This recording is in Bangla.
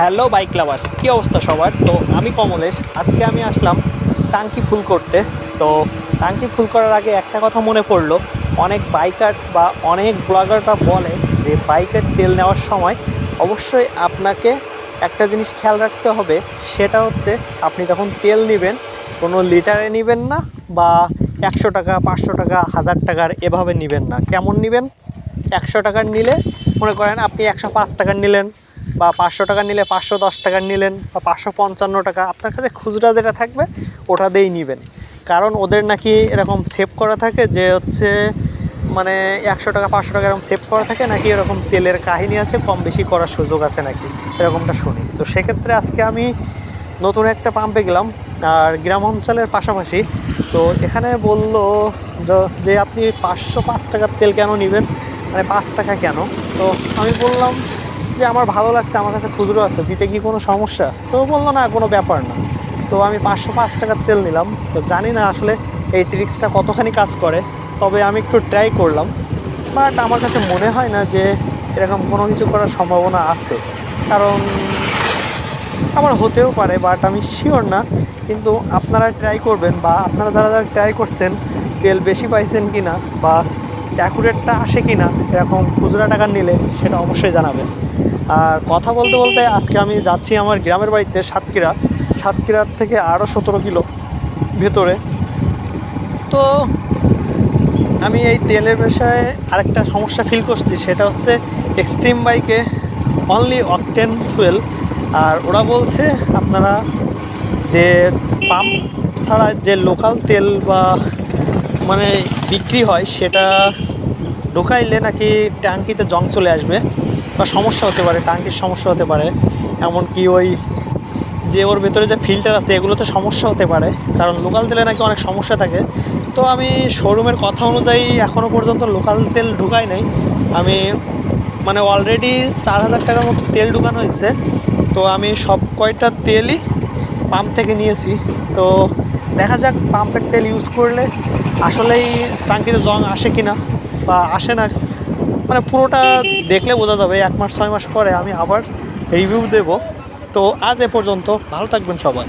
হ্যালো বাইক লাভার্স কী অবস্থা সবার? তো আমি কমলেশ। আজকে আমি আসলাম টাঙ্কি ফুল করতে। তো টাঙ্কি ফুল করার আগে একটা কথা মনে পড়ল। অনেক বাইকার্স বা অনেক ব্লগাররা বলে যে বাইকের তেল নেওয়ার সময় অবশ্যই আপনাকে একটা জিনিস খেয়াল রাখতে হবে। সেটা হচ্ছে আপনি যখন তেল নেবেন, কোনো লিটারে নেবেন না বা একশো টাকা, পাঁচশো টাকা, হাজার টাকার এভাবে নেবেন না। কেমন নেবেন? একশো টাকার নিলে মনে করেন আপনি একশো পাঁচ টাকার নিলেন। বা পাঁচশো টাকা নিলে পাঁচশো দশ টাকার নিলেন বা পাঁচশো পঞ্চান্ন টাকা, আপনার কাছে খুচরা যেটা থাকবে, ওটা দিয়েই নেবেন। কারণ ওদের নাকি এরকম সেভ করা থাকে যে হচ্ছে মানে একশো টাকা, পাঁচশো টাকা এরকম সেভ করা থাকে, নাকি এরকম তেলের কাহিনী আছে, কম বেশি করার সুযোগ আছে নাকি? এরকমটা শুনি। তো সেক্ষেত্রে আজকে আমি নতুন একটা পাম্পে গেলাম, আর গ্রাম অঞ্চলের পাশাপাশি। তো এখানে বলল য- যে আপনি পাঁচশো পাঁচ টাকার তেল কেন নেবেন? মানে পাঁচ টাকা কেন? তো আমি বললাম যে আমার ভালো লাগছে, আমার কাছে খুচরো আছে, দিতে কি কোনো সমস্যা? তো বলল, না, কোনো ব্যাপার না। তো আমি পাঁচশো পাঁচ টাকার তেল নিলাম। তো জানি না আসলে এই ট্রিক্সটা কতখানি কাজ করে, তবে আমি একটু ট্রাই করলাম। বাট আমার কাছে মনে হয় না যে এরকম কোনো কিছু করার সম্ভাবনা আছে। কারণ আমার হতেও পারে, বাট আমি শিওর না। কিন্তু আপনারা ট্রাই করবেন বা আপনারা যারা যারা ট্রাই করছেন, তেল বেশি পাইছেন কি না বা অ্যাকুরেটটা আসে কি না এরকম খুচরা টাকা নিলে সেটা অবশ্যই জানাবেন। আর কথা বলতে বলতে আজকে আমি যাচ্ছি আমার গ্রামের বাড়িতে সাতক্ষীরা। সাতক্ষীরার থেকে আরও সতেরো কিলো ভেতরে। তো আমি এই তেলের পেশায় আরেকটা সমস্যা ফিল করছি, সেটা হচ্ছে এক্সট্রিম বাইকে অনলি অকটেন ফুয়েল আর ওরা বলছে আপনারা যে পাম্প ছাড়া যে লোকাল তেল বা মানে বিক্রি হয়, সেটা ঢোকাইলে নাকি ট্যাঙ্কিতে জং চলে আসবে। বা সমস্যা হতে পারে ট্যাঙ্কির সমস্যা হতে পারে, এমনকি ওই যে ওর ভেতরে যে ফিল্টার আছে, এগুলোতে সমস্যা হতে পারে, কারণ লোকাল তেলে নাকি অনেক সমস্যা থাকে। তো আমি শোরুমের কথা অনুযায়ী এখনও পর্যন্ত লোকাল তেল ঢুকাই নাই। আমি মানে অলরেডি চার হাজার টাকার মতো তেল ঢুকানো হয়েছে। তো আমি সব কয়টা তেলই পাম্প থেকে নিয়েছি। তো দেখা যাক পাম্পের তেল ইউজ করলে আসলেই টাঙ্কিতে জং আসে কি না বা আসে না। মানে পুরোটা দেখলে বোঝা যাবে, এক মাস, ছয় মাস পরে আমি আবার রিভিউ দেব। তো আজ এ পর্যন্ত, ভালো থাকবেন সবাই।